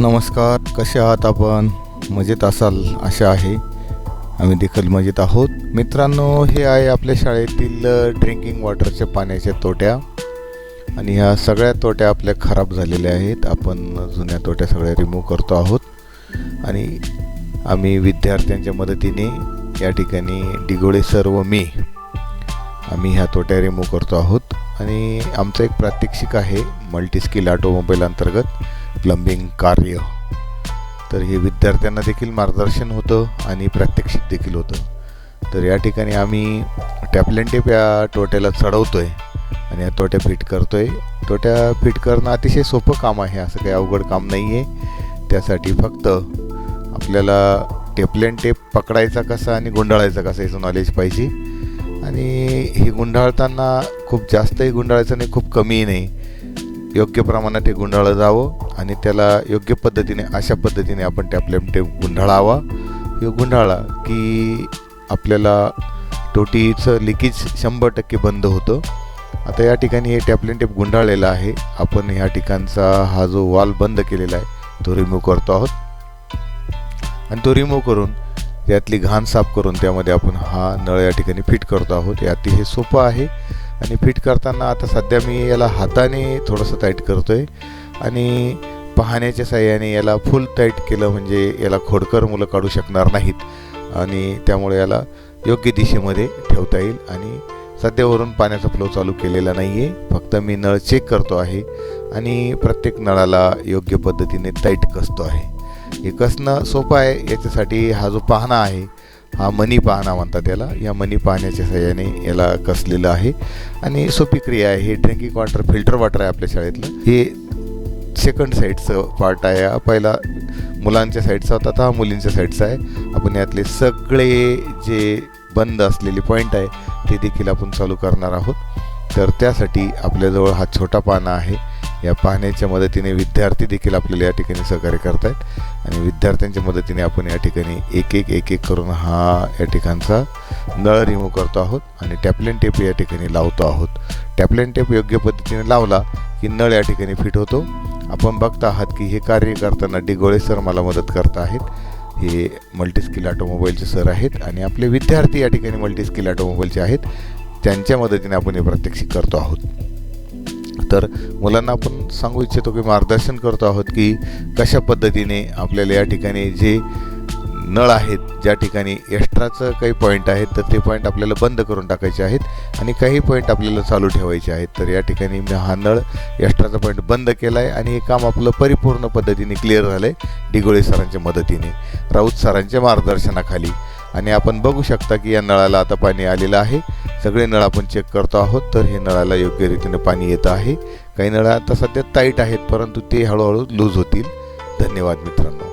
नमस्कार कसे आहात आपण? मजेत असाल आशा आहे. आम्ही देखील मजेत आहोत. मित्रांनो हे आहे आपल्या शाळेतील ड्रिंकिंग वॉटरच्या पाण्याच्या तोट्या. आणि ह्या सगळ्या तोट्या आपल्या खराब झालेल्या आहेत. आपण जुन्या तोट्या सगळ्या रिमूव्ह करतो आहोत. आणि आम्ही विद्यार्थ्यांच्या मदतीने या ठिकाणी डिगोळे सर व मी आम्ही ह्या तोट्या रिमूव्ह करतो आहोत. आणि आमचं एक प्रात्यक्षिक आहे मल्टीस्किल ऑटोमोबाईल अंतर्गत. प्लंबिंग कार्य. तर हे विद्यार्थ्यांना देखील मार्गदर्शन होतं आणि प्रात्यक्षिक देखील होतं. तर या ठिकाणी आम्ही टॅपलेन टेप या टोट्याला चढवतो आहे आणि या तोट्या फिट करतो आहे तोट्या फिट करणं अतिशय सोपं काम आहे असं काही अवघड काम नाही आहे त्यासाठी फक्त आपल्याला टेपलेन टेप पकडायचा कसा आणि गुंडाळायचा कसा याचं नॉलेज पाहिजे. आणि हे गुंडाळताना खूप जास्तही गुंडाळायचं नाही खूप कमीही नाही. योग्य प्रमाणात हे गुंडाळलं जावं आणि त्याला योग्य पद्धतीने अशा पद्धतीने आपण टॅपलेम टेप गुंडाळावा. हे गुंडाळा की आपल्याला टोटीचं लिकेज शंभर टक्के बंद होतं. आता या ठिकाणी हे टॅपलेन टेप गुंडाळलेलं आहे. आपण ह्या ठिकाणचा हा जो वॉल बंद केलेला आहे तो रिमूव्ह करतो आहोत. आणि तो रिमूव्ह करून त्यातली घाण साफ करून त्यामध्ये आपण हा नळ या ठिकाणी फिट करतो आहोत. हे अतिशय सोपं आहे. आणि फिट करताना आता सध्या मी याला हाताने थोडंसं टाईट करतो आहे आणि पाहण्याच्या साह्याने याला फुल टाईट केलं म्हणजे याला खोडकर मुलं काढू शकणार नाहीत. आणि त्यामुळे याला योग्य दिशेमध्ये ठेवता येईल. आणि सध्यावरून पाण्याचा फ्लो चालू केलेला नाही आहे फक्त मी नळ चेक करतो आहे. आणि प्रत्येक नळाला योग्य पद्धतीने टाईट कसतो आहे. हे कसणं सोपं आहे याच्यासाठी हा जो पाहणा आहे हा मनी पाहणा म्हणतात याला. या मनी पाहण्याच्या सहाय्याने याला कसलेलं आहे. आणि सोपी क्रिया आहे. हे ड्रिंकिंग वॉटर फिल्टर वॉटर आहे आपल्या शाळेतलं. हे सेकंड साईडचं पार्ट आहे. हा पहिला मुलांच्या साईडचा होता तर हा मुलींच्या साईडचा आहे. आपण यातले सगळे जे बंद असलेले पॉईंट आहे ते देखील आपण चालू करणार आहोत. तर त्यासाठी आपल्याजवळ हा छोटा पाना आहे. या पाहण्याच्या मदतीने विद्यार्थी देखील आपल्याला या ठिकाणी सहकार्य करत आहेत आणि विद्यार्थ्यांच्या मदतीने आपण या ठिकाणी एक एक एक एक करून हा या ठिकाणचा नळ रिमूव्ह करतो आहोत आणि टॅपलेन टेप या ठिकाणी लावतो आहोत. टॅपलेन टेप योग्य पद्धतीने लावला की नळ या ठिकाणी फिट होतो. आपण बघता आहात की हे कार्य करताना डिगोळे सर मला मदत करत आहेत. हे मल्टीस्किल ऑटोमोबाईलचे सर आहेत आणि आपले विद्यार्थी या ठिकाणी मल्टीस्किल ऑटोमोबाईलचे आहेत. त्यांच्या मदतीने आपण हे प्रात्यक्षिक करतो आहोत. तर मुलांना आपण सांगू इच्छितो की मार्गदर्शन करतो आहोत की कशा पद्धतीने आपल्याला या ठिकाणी जे नळ आहेत ज्या ठिकाणी एक्स्ट्राचं काही पॉईंट आहेत तर ते पॉईंट आपल्याला बंद करून टाकायचे आहेत आणि काही पॉईंट आपल्याला चालू ठेवायचे आहेत. तर या ठिकाणी मी हा नळ एक्स्ट्राचा पॉईंट बंद केला आहे आणि हे काम आपलं परिपूर्ण पद्धतीने क्लिअर झालं आहे डिगोळे सरांच्या मदतीने. राऊत सरांच्या मार्गदर्शनाखाली. आणि आपण बघू शकता की या नळाला आता पाणी आलेलं आहे. सगळे नळ आपण चेक करतो आहोत तर हे नळाला योग्य रीतीने पाणी येतं आहे. काही नळ आता सध्या टाईट आहेत परंतु ते हळूहळू लूज होतील. धन्यवाद मित्रांनो.